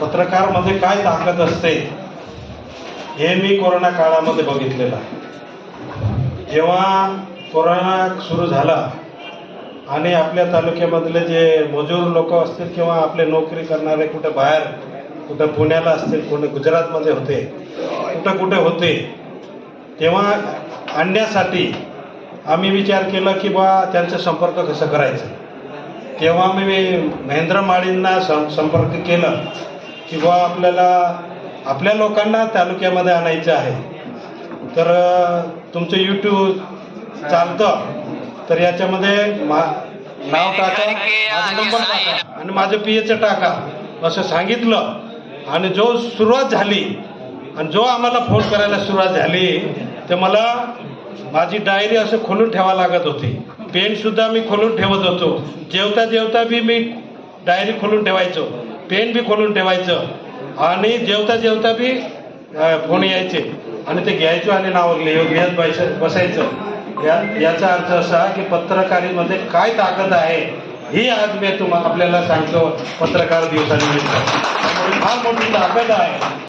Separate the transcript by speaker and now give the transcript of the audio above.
Speaker 1: पत्रकारमध्ये काय ताकद असते हे मी कोरोना काळामध्ये बघितलेलं आहे. जेव्हा कोरोना सुरू झाला आणि आपल्या तालुक्यामधले जे मजूर लोक असतील किंवा आपले नोकरी करणारे कुठे बाहेर कुठं पुण्याला असतील कुठे गुजरातमध्ये होते कुठं कुठे होते तेव्हा आणण्यासाठी आम्ही विचार केला की बा त्यांचा संपर्क कसं करायचं? तेव्हा मी महेंद्र माळींना सं संपर्क केला. की बा आपल्याला आपल्या लोकांना तालुक्यामध्ये आणायचं आहे. तर तुमचं यूट्यूब चालतं तर याच्यामध्ये मा नाव टाका नंबर टाका आणि माझं पी एचं टाका असं सांगितलं. आणि जो सुरुवात झाली आणि जो आम्हाला फोन करायला सुरुवात झाली तर मला माझी डायरी असं खोलून ठेवा लागत होती. पेन सुद्धा मी खोलून ठेवत होतो. जेवता जेवता बी मी डायरी खोलून ठेवायचो. पेन बी खोलून ठेवायचं. आणि जेवता जेवता बी फोन यायचे. आणि ते घ्यायचो आणि नाव लिह- बसायचं. या याचा अर्थ असा की पत्रकारीमध्ये काय ताकद आहे ही आज मी तुम्हाला आपल्याला सांगतो पत्रकार दिवसानिमित्त. फार मोठी ताकद आहे.